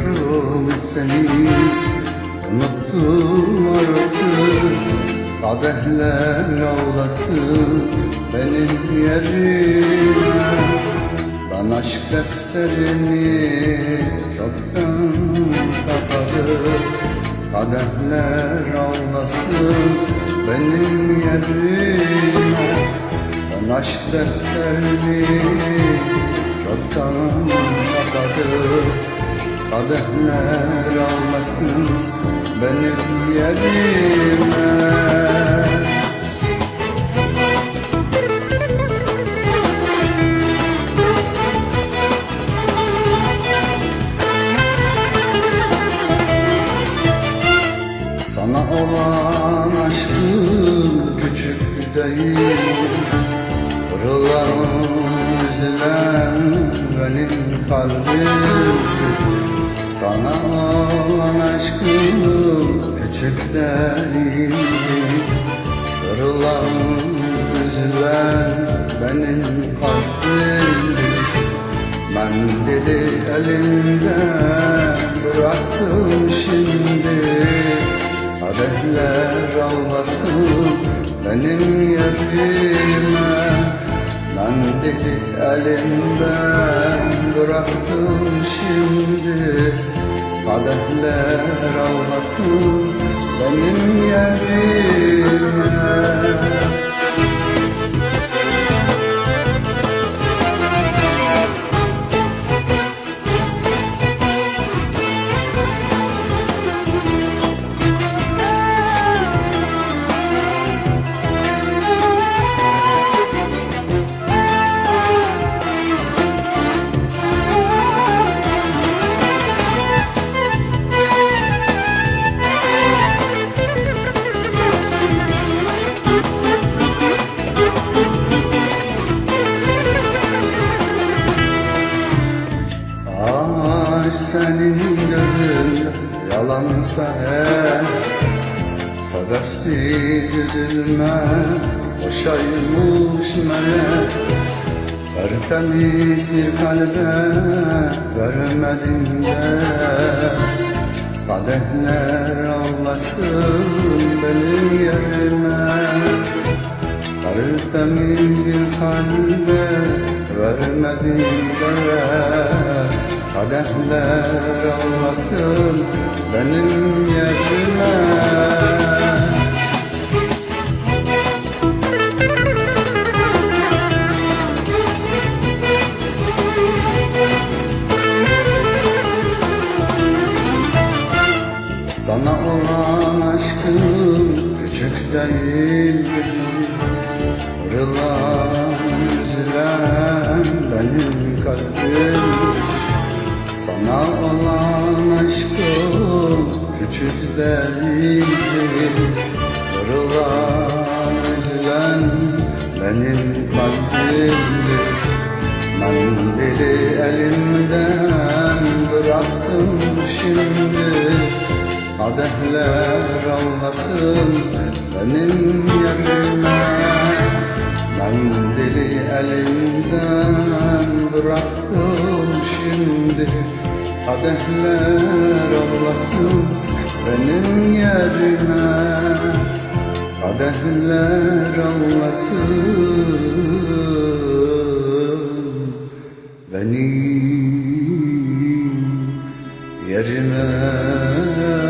Sanıyorum seni unuttum artık. Kadehler ağlasın benim yerime Ben aşk defterini çoktan kapadım. Kadehler ağlasın benim yerime Ben aşk defterini çoktan kapadım Kadehler ağlasın benim yerime. Sana olan aşkım küçük değil. Kırılan, üzülen benim kalbim Sana olan aşkım küçük değil Kırılan, üzülen benim kalbim Ben deli elinden bıraktım şimdi. Kadehler ağlasın benim yerime. Ben deli elimden bıraktım şimdi. Kadehler ağlasın benim yerime eğer Sebepsiz üzülme boşaymış meğer Tertemiz bir kalbe vermedim de Kadehler ağlasın benim yerime. Tertemiz bir kalbe vermedim de Kadehler ağlasın benim yerime. Sana olan aşkım küçük değil Kırılan, üzülen benim kalbim Sana olan aşkım küçük değil. Kırılan, üzülen benim kalbimdir. Ben deli elimden bıraktım şimdi. Kadehler ağlasın benim yerime. Ben deli elimden bıraktım şimdi Kadehler ağlasın benim yerime. Kadehler ağlasın benim yerime